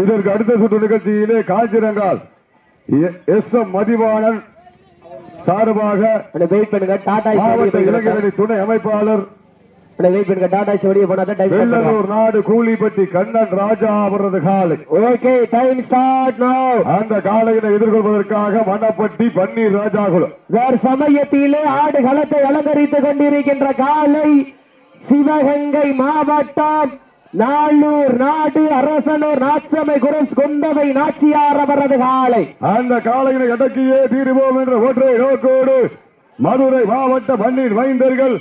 இதற்கு அடுத்த சுற்று நிகழ்ச்சியிலே காஞ்சிரங்கால் எஸ் எம் மதிவாணன் சார்பாக மாவட்ட இளைஞரணி துணை அமைப்பாளர் நாடு கூலிப்பட்டி கண்ணன் ராஜா அவரது காலை. ஓகே டைம் ஸ்டார்ட் நவ அந்த காலையினை எதிர்கொள்வதற்காக மணப்பட்டி பன்னீர் ராஜாகுலம். வேறு சமயத்திலே ஆடு களத்தை அலங்கரித்துக் கொண்டிருக்கின்ற காலை சிவகங்கை மாவட்டம் நாளூர் நாடு அரசனூர் நாச்சமை குரஸ் கொண்டவை நாச்சியார் அவரது காலை. அந்த காலையினை அடக்கியே தீருவோம் என்ற ஒற்றை நோக்கோடு மதுரை மாவட்ட பன்னீர் மைந்தர்கள்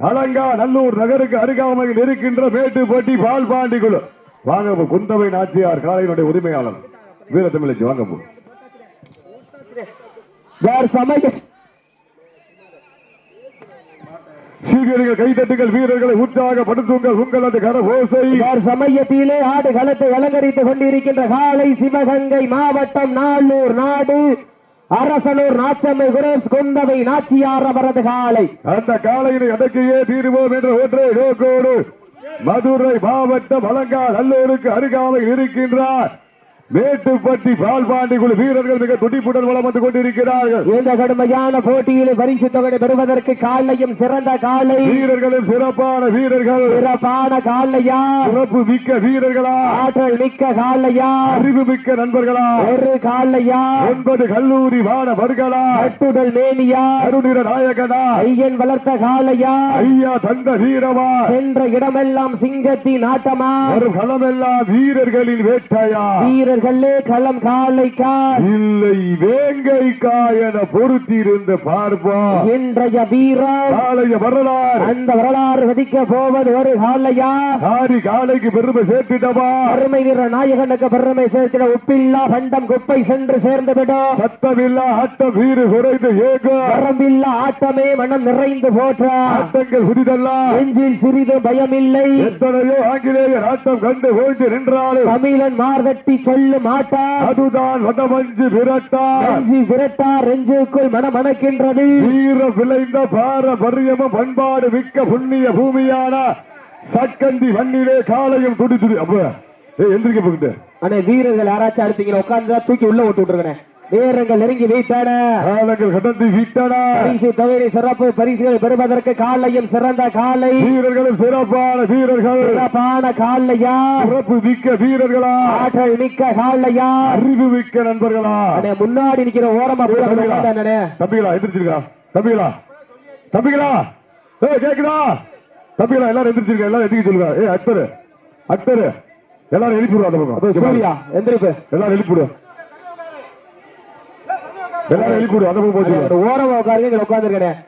அலங்கா நல்லூர் நகருக்கு அருகாமையில் இருக்கின்ற மேட்டுப்பட்டி பால்பாண்டி குழு. வாங்க குந்தவை நாச்சியார் காலையினுடைய உரிமையாளர். வீரத்தமிழச்சி வாங்க. வேறு சமய சீக்கிரங்கள் கைதட்டுங்கள் வீரர்களை உற்சாகப்படுத்துங்கள். உங்களது கர ஓசை வேறு சமயத்திலே ஆடு களத்தை அலங்கரித்துக் கொண்டிருக்கின்ற காலை சிவகங்கை மாவட்டம் நாளூர் நாடு. அரசனூர் நாச்சமை குரஸ் கொண்டவை நாச்சியார் அவரது காலை. அந்த காலையினை அடக்கியே தீருவோம் என்ற ஒற்றை நோக்கோடு மதுரை மாவட்டம் அலங்கா நல்லூருக்கு அருகாமையில் இருக்கின்றார். மேட்டுப்பட்டி பால்பாண்டி குழு வீரர்கள் மிக துடிப்புடன் வளம் வந்து கொண்டிருக்கிறார்கள். இந்த கடுமையான போட்டியில் பரிசு தொகை பெறுவதற்கு காலையும் சிறந்த காலை. வீரர்களும் சிறப்பான வீரர்கள். சிறப்பான காலையா சிறப்பு மிக்க வீரர்களா? ஆற்றல் மிக்க காலையா அறிவு மிக்க நண்பர்களா? ஒரு காலையா ஒன்பது கல்லூரி மாணவர்களா? கட்டுடல் மேனியா? கருநிற நாயகனா? ஐயன் வளர்த்த காலையா? ஐயா தந்த வீரமா? சென்ற இடமெல்லாம் சிங்கத்தின் ஆட்டமா? வரும் களமெல்லாம் வீரர்களின் வேட்டையா? வீரர்களே களம் காலைக்கா இல்லை வேங்கைக்கா என பொருத்தியிருந்த பார்ப்போம் இன்றைய வீரம் காலைய வரலாறு. அந்த வரலாறு வதிக்க போவது ஒரு காலையா காரி காலைக்கு பெருமை சேர்த்துட்டவா அருமை வீர நாயகனுக்கு பெருமை சேர்க்கிற உப்பில்லா பண்டம் குப்பை சென்று சேர்ந்து விடும் சத்தமில்லா ஆட்டம் வீறு குறைந்து ஏக. வரம்பில்லா ஆட்டமே மனம் நிறைந்து போற்ற. ஆட்டங்கள் புதிதெல்லாம் நெஞ்சில் சிறிது பயமில்லை. எத்தனையோ ஆங்கிலேயர் ஆட்டம் கண்டு ஓய்ந்து நின்றாலும். தமிழன் மார்தட்டி சொல்லும் ஆட்டா அதுதான் வடமஞ்சு விரட்டா. நெஞ்சி விரட்டா ரெஞ்சுக்குள் மனம் மணக்கின்றது வீர விளைந்த பாரம்பரியமும் பண்பாடு மிக்க புண்ணிய பூமியான சக்கந்தி வன்னிலே காலையும் துடி துடி. அப்ப எந்திரிக்க போகிட்டு. ஆனா வீரர்கள் யாராச்சும் அடுத்தீங்க உட்கார்ந்து தூக்கி உள்ள விட்டு விட்டுருக்கேன். வீரர்கள் நெருங்கி காலங்கள் கடந்து விட்டன. பரிசு தொகையை சிறப்பு பரிசுகளை பெறுவதற்கு காலையும் சிறந்த காலை. வீரர்களும் சிறப்பான வீரர்கள். சிறப்பான காலையா? சிறப்பு மிக்க வீரர்களா? ஆற்றல் மிக்க காலையா? அறிவு மிக்க நண்பர்களா? முன்னாடி நிக்கிற ஓரமா. தம்பிகளா? எந்திரிச்சிருக்கா? தம்பிகளா? தம்பிகளா? ஏ கேக்குதா? தம்பிகளா எல்லாரும் எந்திரிச்சிருக்கா? எல்லாரும் எந்திரிக்க சொல்லுங்க. ஏ அக்பர். அக்பர். எல்லாரும் எழுப்பிடுவா அதோ சூர்யா எந்திரிப்பு. எல்லாரும் எழுப்பிடு எல்லாரும் எழுப்பிடு அந்த பக்கம் போச்சு ஒரு ஓரமா உட்காருங்க இங்க உட்கார்ந்துருக்கேன்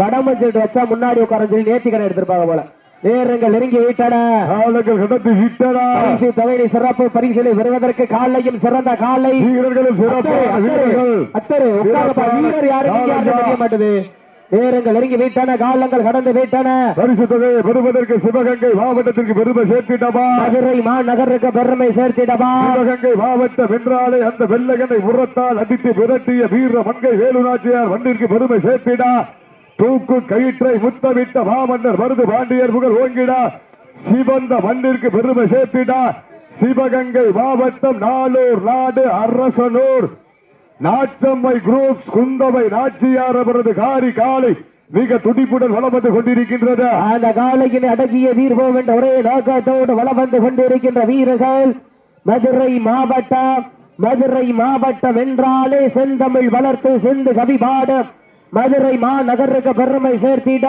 வடமஞ்சள் வச்சா முன்னாடி உட்கார சொல்லி கடை எடுத்திருப்பாங்க போல. வீரர்கள் நெருங்கி விட்டன தொகையை சிறப்பு பரிசுகளை பெறுவதற்கு காலையும் சிறந்த காலை. வீரர்களும் வீரர்கள். அத்தரு உட்காரப்பா வீரர் யாரும் மாட்டுது. வீரர்கள் நெருங்கி விட்டன காலங்கள் கடந்து விட்டன. பரிசு தொகையை பெறுவதற்கு சிவகங்கை மாவட்டத்திற்கு பெருமை சேர்த்திட்டமா மதுரை மாநகருக்கு பெருமை சேர்த்திடவா? சிவகங்கை மாவட்டம் வென்றாலே அந்த வெள்ளகனை உரத்தால் அடித்து விரட்டிய வீர மங்கை வேலுநாச்சியார் வண்டிற்கு பெருமை சேர்த்திடா. தூக்கு கயிற்றை முத்தமிட்ட மாமன்னர் மருது பாண்டியர் புகழ் ஓங்கிடா. சிவந்த மண்ணிற்கு பெருமை சேர்த்திடா. சிவகங்கை மாவட்டம் நாளூர் நாடு அரசனூர். நாச்சம்மை குரூப் குந்தவை நாச்சியார் அவரது காரி காலை மிக துடிப்புடன் வளம் வந்து கொண்டிருக்கின்றது. அந்த காலையில் அடங்கிய வீர்வோம் என்ற ஒரே நோக்கத்தோடு வலம் வந்து கொண்டிருக்கின்ற வீரர்கள் மதுரை மாவட்டம் மதுரை மாவட்டம் என்றாலே செந்தமிழ் வளர்த்து செந்து கவிபாடம் மதுரை மாநகருக்கு பெருமை சேர்த்திட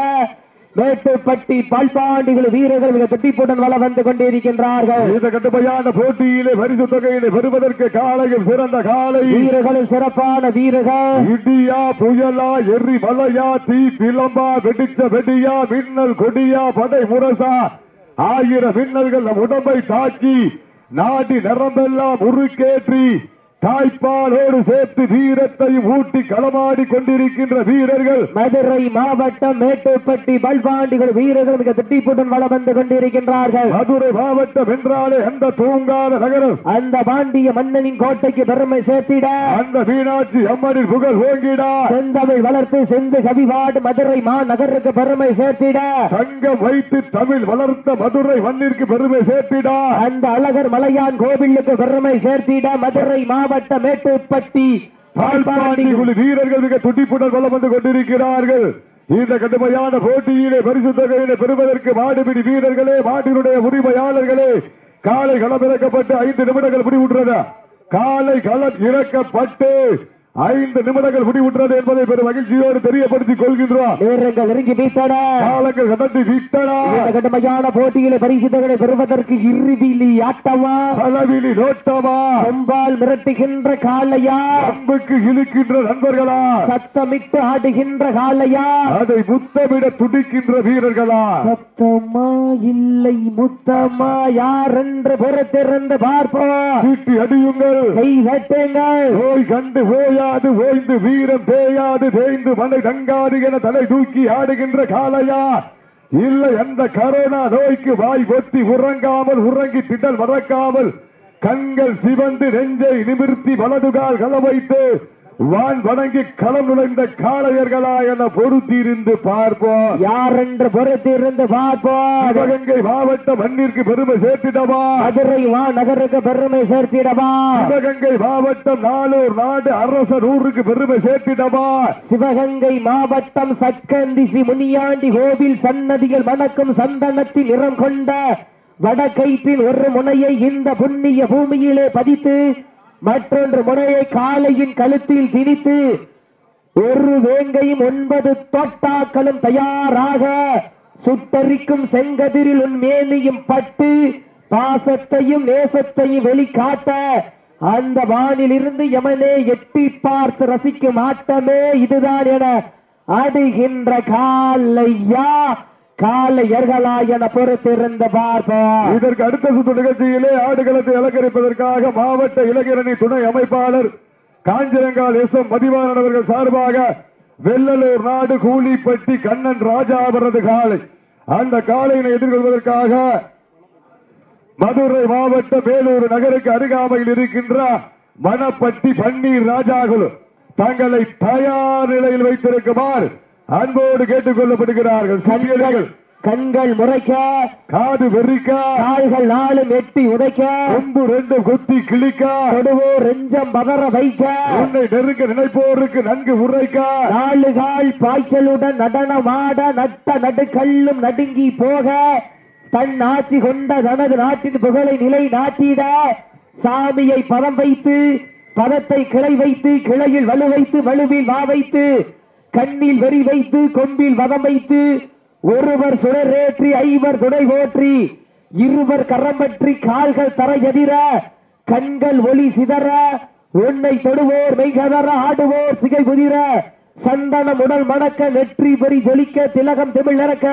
மேட்டுப்பட்டி பால்பாண்டிகள் வீரர்கள் மிக துடிப்புடன் வலம் வந்து கொண்டிருக்கின்றார்கள். இந்த கடுமையான போட்டியிலே பரிசு தொகையிலே பெறுவதற்கு காலையில் சிறந்த காலை. வீரர்களும் சிறப்பான வீரர்கள். இடியா புயலா எரி மலையா தீ பிளம்பா வெடிச்ச வெடியா மின்னல் கொடியா படை முரசா ஆயிரம் மின்னல்கள் நம் உடம்பை தாக்கி நாடி நரம்பெல்லாம் உருக்கேற்றி தாய்ப்பாலோடு சேர்த்து வீரத்தையும் ஊட்டி களமாடி கொண்டிருக்கின்ற வீரர்கள் மதுரை மாவட்டம் மேட்டுப்பட்டி பல்பாண்டிகள் வீரர்கள் மிக திட்டிப்புடன் வளம் வந்து கொண்டிருக்கின்றார்கள். மதுரை மாவட்டம் என்றாலே அந்த தூங்காத நகரம். அந்த பாண்டிய மன்னனின் கோட்டைக்கு பெருமை சேர்த்திட. அந்த மீனாட்சி அம்மனின் புகழ் ஓங்கிடா. செந்தமிழ் வளர்த்து செந்து கவிவாடு மதுரை மாநகருக்கு பெருமை சேர்த்திட. சங்கம் வைத்து தமிழ் வளர்த்த மதுரை மண்ணிற்கு பெருமை சேர்த்திடா. அந்த அழகர் மலையான் கோவிலுக்கு பெருமை சேர்த்திட. மதுரை மாவட்ட மேட்டுப்பட்டி குழு வீரர்கள் மிக துடிப்புடன் கொல்ல வந்து கொண்டிருக்கிறார்கள். இந்த கடுமையான போட்டியிலே பரிசு பெறுவதற்கு மாடுபிடி வீரர்களே மாட்டினுடைய உரிமையாளர்களே காலை களம் இறக்கப்பட்டு ஐந்து நிமிடங்கள் முடிவுற்றன காலை களம் இறக்கப்பட்டு ஐந்து நிமிடங்கள் முடிவுற்றது என்பதை பெரும் மகிழ்ச்சியோடு தெரியப்படுத்திக் கொள்கின்றோம். வீரர்கள் நெருங்கி மீட்டன காலங்கள் கடந்து இந்த கடுமையான போட்டியில பரிசுகளை பெறுவதற்கு இருவிலி ஆட்டமா? பலவிழி நோட்டமா? கொம்பால் மிரட்டுகின்ற காளையா? அம்புக்கு இழுக்கின்ற நண்பர்களா? சத்தமிட்டு ஆடுகின்ற காளையா? அதை முத்தமிட துடிக்கின்ற வீரர்களா? சத்தமா? இல்லை முத்தமா? யார் என்று பொறுத்திருந்து பார்ப்போம். சீட்டி அடியுங்கள். கை தட்டுங்கள் நோய் கண்டு தேயாது ஓய்ந்து வீரம் தேயாது தேய்ந்து மலை தங்காது என தலை தூக்கி ஆடுகின்ற காலையா இல்லை அந்த கரோனா நோய்க்கு வாய் பொத்தி உறங்காமல் உறங்கி திடல் மறக்காமல் கண்கள் சிவந்து நெஞ்சை நிமிர்த்தி வலதுகால் கலவைத்து வான் வணங்கி களம் நுழைந்த காளையர்களா என பொருத்தியிருந்து பார்ப்போம். யார் என்று பொறுத்திருந்து பார்ப்போம். சிவகங்கை மாவட்ட மண்ணிற்கு பெருமை சேர்த்திடவா? மதுரை வா நகருக்கு பெருமை சேர்த்திடவா? சிவகங்கை மாவட்டம் நாளூர் நாடு அரசர் ஊருக்கு பெருமை சேர்த்திடவா? சிவகங்கை மாவட்டம் சக்கந்தி ஸ்ரீ முனியாண்டி கோவில் சன்னதிகள் வணக்கம் சந்தனத்தில் நிறம் கொண்ட வடக்கைப்பின் ஒரு முனையை இந்த புண்ணிய பூமியிலே பதித்து மற்றொன்று முனையை காலையின் கழுத்தில் திணித்து ஒரு வேங்கையும் ஒன்பது தோட்டாக்களும் தயாராக சுட்டரிக்கும் செங்கதிரில் உன் மேனியும் பட்டு பாசத்தையும் நேசத்தையும் வெளிக்காட்ட அந்த வானிலிருந்து எமனே எட்டி பார்த்து ரசிக்கும் ஆட்டமே இதுதான் என அடுகின்ற காலையா காலையர்களா என பொறுத்திருந்த பார்ப்போம். இதற்கு அடுத்த சுற்று நிகழ்ச்சியிலே ஆடுகளத்தை அலங்கரிப்பதற்காக மாவட்ட இளைஞரணி துணை அமைப்பாளர் காஞ்சிரங்கால் எஸ் எம் மதிவாணன் அவர்கள் சார்பாக வெள்ளலூர் நாடு கூலிப்பட்டி கண்ணன் ராஜா அவரது காலை. அந்த காலையினை எதிர்கொள்வதற்காக மதுரை மாவட்டம் வேலூர் நகருக்கு அருகாமையில் இருக்கின்ற மணப்பட்டி பன்னீர் ராஜாகுலு தங்களை தயார் நிலையில் வைத்திருக்குமாறு அன்போடு கேட்டுக் கொள்ளப்படுகிறார்கள். சங்கிலிகள் கண்கள் முறைக்க காது வெறிக்க. கால்கள் நாளும் எட்டி உதைக்க. கொம்பு ரெண்டு குத்தி கிழிக்க. தொடுவோர் ரெஞ்சம் பதற வைக்க. உன்னை நெருங்க நினைப்போருக்கு நன்கு உரைக்க. நாலு கால் பாய்ச்சலுடன் நடனமாட நட்ட நடுக்கல்லும் நடுங்கி போக. தன் ஆட்சி கொண்ட தனது நாட்டின் புகழை நிலை நாட்டிட. சாமியை பதம் வைத்து பதத்தை கிளை வைத்து கிளையில் வலு வைத்து வலுவில் வா வைத்து கண்ணில் வெறி வைத்து கொம்பில் வதம் வைத்து ஒருவர் சுடரேற்றி ஐவர் துணை ஓற்றி இருவர் கரம் பற்றி கால்கள் தர எதிர கண்கள் ஒளி சிதற உன்னை தொடுவோர் மெய்கதற ஆடுவோர் சிகை புதிர சந்தனம் உடல் மணக்க நெற்றி பெறி ஜொலிக்க திலகம் திமிழ் நிறக்க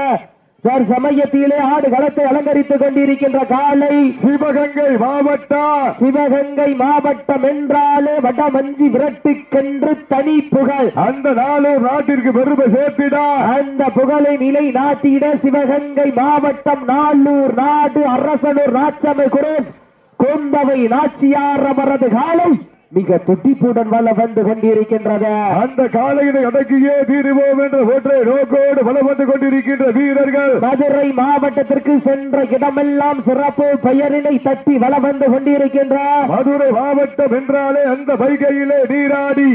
சமயத்திலே ஆடு களத்தை அலங்கரித்துக் கொண்டிருக்கின்ற காலை சிவகங்கை மாவட்டம் சிவகங்கை மாவட்டம் என்றாலே வடமஞ்சி விரட்டுக்கென்று தனி புகழ். அந்த நாளூர் நாட்டிற்கு பெருமை சேர்த்திடா. அந்த புகழை நிலை நாட்டிட சிவகங்கை மாவட்டம் நாளூர் நாடு அரசனூர் நாச்சமை குரேஸ் கொண்டவை நாச்சியார் அவரது காலை. மிக துடிப்புடன் வள வந்து கொண்டிருக்கின்றது. அந்த காலையினை அடக்கியே தீருவோம் என்ற ஒற்றை நோக்கோடு வலம் வந்து கொண்டிருக்கின்ற வீரர்கள். மதுரை மாவட்டத்திற்கு சென்ற இடமெல்லாம் சிறப்பு பெயரினை தட்டி வள வந்து கொண்டிருக்கின்ற. மதுரை மாவட்டம் என்றாலே அந்த வைகையிலே நீராடி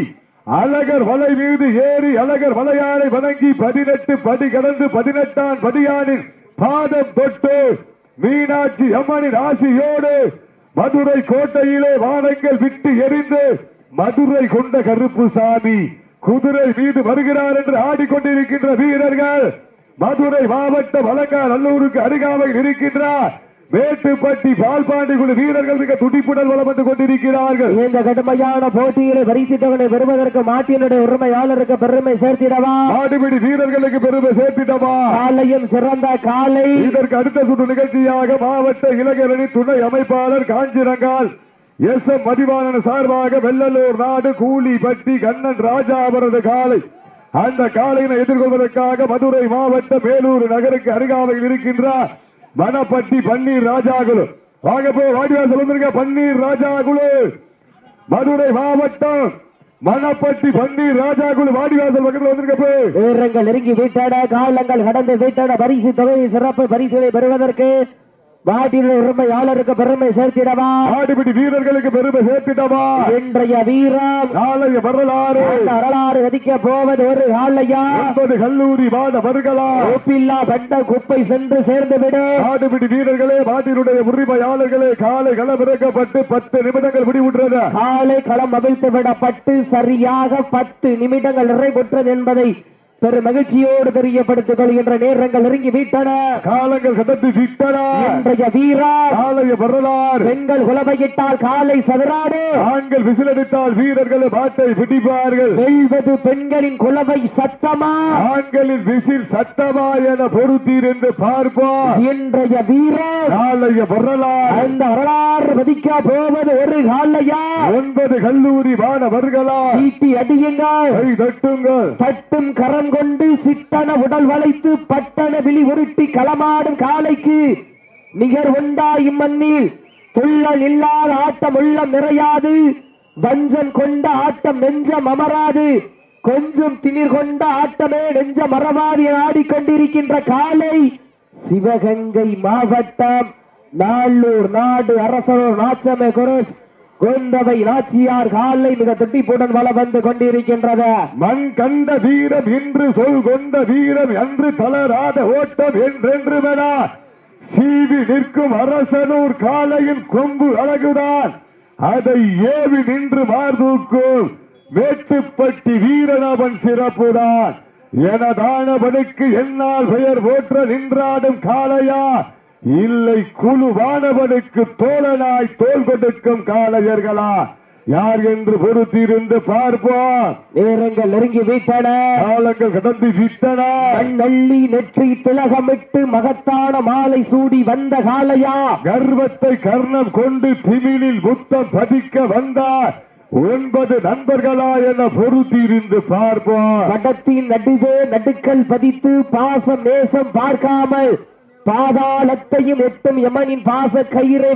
அழகர் வலை மீது ஏறி அழகர் வலையானை வணங்கி பதினெட்டு படி கடந்து பதினெட்டாம் படியானின் பாதம் தொட்டு மீனாட்சி அம்மனின் ஆசியோடு மதுரை கோட்டையிலே வானங்கள் விட்டு எரிந்து மதுரை கொண்ட கருப்பு சாமி குதிரை மீது வருகிறார் என்று ஆடிக்கொண்டிருக்கின்ற வீரர்கள் மதுரை மாவட்டம் அலங்கார் நல்லூருக்கு அருகாமையில் இருக்கின்றார். மேட்டுப்பட்டி பால்பாண்டி குழு வீரர்கள் மிக துடிப்புடன் வந்து கொண்டிருக்கிறார்கள். இந்த கடுமையான போட்டியிலே பரிசுத்தவனை பெறுவதற்கு மாட்டினுடைய உரிமையாளருக்கு பெருமை சேர்த்திடவா? ஆடுபிடி வீரர்களுக்கு பெருமை சேர்த்திட்டமா காலையும் சிறந்த காலை. இதற்கு அடுத்த சுற்று நிகழ்ச்சியாக மாவட்ட இளைஞரணி துணை அமைப்பாளர் காஞ்சிரங்கால் எஸ் எம் மதிவாணன் சார்பாக வெள்ளலூர் நாடு கூலிப்பட்டி கண்ணன் ராஜா அவரது காலை. அந்த காலையினை எதிர்கொள்வதற்காக மதுரை மாவட்டம் மேலூர் நகருக்கு அருகாமையில் இருக்கின்றார். வனப்பட்டி பன்னீர் ராஜாகுலு. வாங்க வாடிவாசல் வந்திருக்க பன்னீர் ராஜாகுலு. மதுரை மாவட்டம் மணப்பட்டி பன்னீர் ராஜாகுலு வாடிவாசல் பக்கத்தில் வந்திருக்க போ நெருங்கி வீட்டாட காலங்கள் கடந்து வீட்டாட பரிசு தொகை சிறப்பு பரிசுகளை பெறுவதற்கு நாட்டினுடைய உரிமையாளருக்கு பெருமை சேர்த்திடவா? ஆடுபிடி வீரர்களுக்கு பெருமை சேர்த்திட்டமா இன்றைய வீரம் நாளைய வரலாறு. வரலாறு வதிக்க போவது ஒரு காலையா ஒன்பது கல்லூரி மாணவர்களா ஒப்பில்லா பண்ட குப்பை சென்று சேர்ந்து விடு. ஆடுபிடி வீரர்களே மாட்டினுடைய உரிமையாளர்களே காலை களமிறக்கப்பட்டு பத்து நிமிடங்கள் முடிவுற்றது. காலை களம் அவிழ்த்து விடப்பட்டு சரியாக பத்து நிமிடங்கள் நிறைவுற்றது என்பதை பெரும் மகிழ்ச்சியோடு தெரியப்படுத்திக் கொள்கின்ற நேரங்கள் நெருங்கி விட்டன காலங்கள் கடந்து விட்டன இன்றைய வீரம் காலைய வரலாறு. பெண்கள் குலவையிட்டால் காலை சதுராடு ஆண்கள் விசிலடித்தால் வீரர்கள் மாட்டை பிடிப்பார்கள். வெல்வது பெண்களின் குலவை சத்தமா? ஆண்களின் விசில் சத்தமா என பொறுத்தீர் என்று பார்ப்போம் இன்றைய வீரம் காலைய வரலாறு. அந்த வரலாறு மதிக்க போவது ஒரு காலையா? ஒன்பது கல்லூரி மாணவர்களா? சீட்டி அடியுங்கள். தட்டுங்கள். தட்டும் கரம் கொண்டு சிட்டன உடல் வளைத்து பட்டன விழி உருட்டி களமாடும் காலைக்கு நிகர் உண்டா இம்மண்ணில் துள்ளல் இல்லாத ஆட்டம் உள்ளம் நிறையாது. வஞ்சம் கொண்ட ஆட்டம் நெஞ்சம் அமராது. கொஞ்சம் திணிர் கொண்ட ஆட்டமே நெஞ்ச மறவாது ஆடிக்கொண்டிருக்கின்ற காலை சிவகங்கை மாவட்டம் நாளூர் நாடு அரசர் நாச்சமே குரஸ் குந்தவை நாச்சியார் காலை மிக துட்டிப்புடன் வள வந்து கொண்டிருக்கின்றது. மண் கண்ட வீரம் இன்று சொல் கொண்ட வீரம் என்று தளராத ஓட்டம் என்றென்று வேணா சீவி நிற்கும் அரசனூர் காலையின் கொம்பு அழகுதான். அதை ஏவி நின்று மார்தூக்கும் மேட்டுப்பட்டி வீரனவன் சிறப்புதான். எனதானவனுக்கு என்னால் பெயர் போற்ற நின்றாடும் காளையா இல்லை குழுவானவனுக்கு தோழனாய் தோல் கொடுக்கும் காளையர்களா? யார் என்று பொறுத்திருந்து பார்ப்போம். நேரங்கள் நெருங்கி விட்டன. காலங்கள் கடந்து விட்டன. கண்ணள்ளி நெற்றி திலகமிட்டு மகத்தான மாலை சூடி வந்த காளையா? கர்வத்தை கர்ணம் கொண்டு திமிழில் முத்தம் பதிக்க வந்தார் ஒன்பது நண்பர்களா என பொறுத்திருந்து பார்ப்போம். வடத்தின் நடுவே நடுக்கல் பதித்து பாசம் நேசம் பார்க்காமல் பாதாளத்தையும் எட்டும் யமனின் பாச கயிறை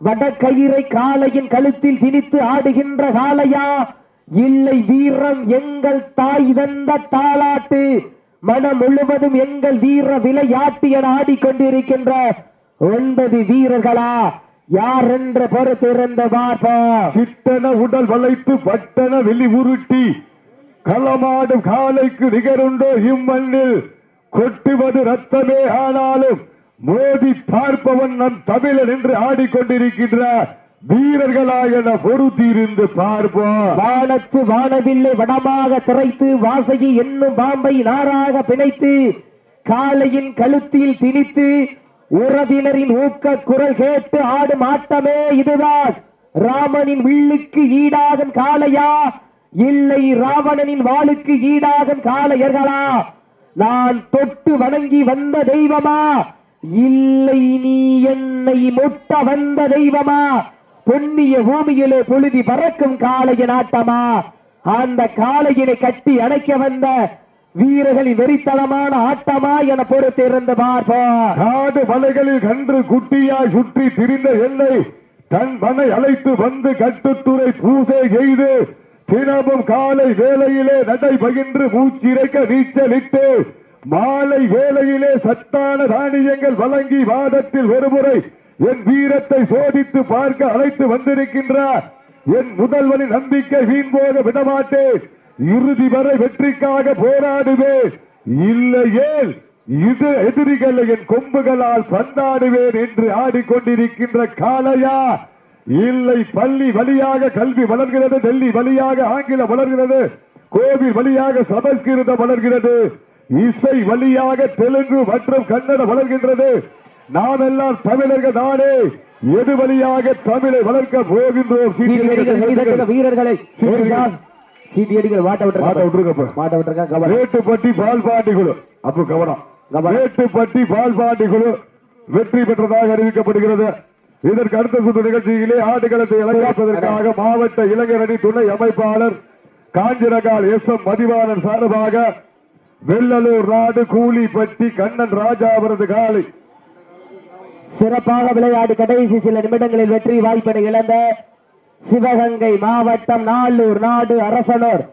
வட கயிறை காளையின் கழுத்தில் திணித்து ஆடுகின்ற காளையா? இல்லை வீரம் எங்கள் தாய் தந்த தாளாட்டு. மனம் முழுவதும் எங்கள் வீர விளையாட்டு என ஆடிக்கொண்டிருக்கின்ற ஒன்பது வீரர்களா? யார் என்ற பொறுத்திருந்த பாப்பா சிட்டன உடல் வளைப்பு பட்டன வெளி உருட்டி களமாடும் காலைக்கு நிகருண்டோ இம்மண்ணில். கொட்டுவது ரத்தமே ஆனாலும் மோதி பார்ப்பவன் நம் தமிழன் என்று ஆடிக்கொண்டிருக்கின்ற வீரர்களாக என பொறுத்திருந்து பார்ப்போம். வானத்து வானவில்லை வடமாக திரைத்து வாசகி என்னும் பாம்பை நாராக பிணைத்து காளையின் கழுத்தில் திணித்து உறவினரின் ஊக்க குரல் கேட்டு ஆடும் ஆட்டமே இதுதான். ராமனின் வில்லுக்கு ஈடாகும் காளையா? இல்லை ராவணனின் வாளுக்கு ஈடாகும் காளையர்களா? நான் தொட்டு வணங்கி வந்த தெய்வமா? இல்லை நீ என்னை முட்ட வந்த தெய்வமா? பொன்னிய பூமியிலே பொழுதி பறக்கும் காளையின் ஆட்டமா? அந்த காளையினை கட்டி அணைக்க வந்த வீரர்களின் வெறித்தனமான ஆட்டமா என பொறுத்திருந்து பார்ப்போம். காடு மலைகளில் கன்று குட்டியாய் சுற்றி திரிந்த என்னை தன் மனை அழைத்து வந்து கட்டுத்துறை பூசை செய்து தினமும் காலை வேலையிலே நடை பகின்று மூச்சிறைக்க நீச்சலிட்டு மாலை வேலையிலே சத்தான தானியங்கள் வழங்கி வாதத்தில் ஒருமுறை என் வீரத்தை சோதித்து பார்க்க அழைத்து வந்திருக்கின்றார். என் முதல்வனின் நம்பிக்கை வீண் போக விடமாட்டேன். இறுதி வரை வெற்றிக்காக போராடுவேன். இல்லையே இது எதிரிகளை என் கொம்புகளால் பந்தாடுவேன் என்று ஆடிக்கொண்டிருக்கின்ற காளையா இல்லை பள்ளி வழியாக கல்வி வளர்கிறது டெல்லி வழியாக ஆங்கிலம் வளர்கிறது கோவில் வழியாக சமஸ்கிருதம் வளர்கிறது இசை வழியாக தெலுங்கு மற்றும் கன்னடம் வளர்கின்றது. நாம் எல்லாம் தமிழர்கள் நானே எது வழியாக தமிழை வளர்க்க போகின்றோம்? வீரர்களை. சீட்டியடிகள். சீட்டியடிகள் மாட்ட மாட்ட விட்டுருக்க மாட்ட விட்டுருக்க வேட்டுப்பட்டி பால்பாண்டி குழு. அப்ப கவனம் கவனம். வேட்டுப்பட்டி பால்பாண்டி குழு வெற்றி பெற்றதாக அறிவிக்கப்படுகிறது. இதற்கு அடுத்த சுற்று நிகழ்ச்சியிலே ஆடுகளத்தை இலங்கைப்பதற்காக மாவட்ட இளைஞர் அணி துணை அமைப்பாளர் காஞ்சிரகால் எஸ் எம் மதிவாணன் சார்பாக வெள்ளலூர் நாடு கூலிப்பட்டி கண்ணன் ராஜா அவரது காலை. சிறப்பாக விளையாடி கடைசி சில நிமிடங்களில் வெற்றி வாய்ப்பினை இழந்த சிவகங்கை மாவட்டம் நாளூர் நாடு அரசனூர்.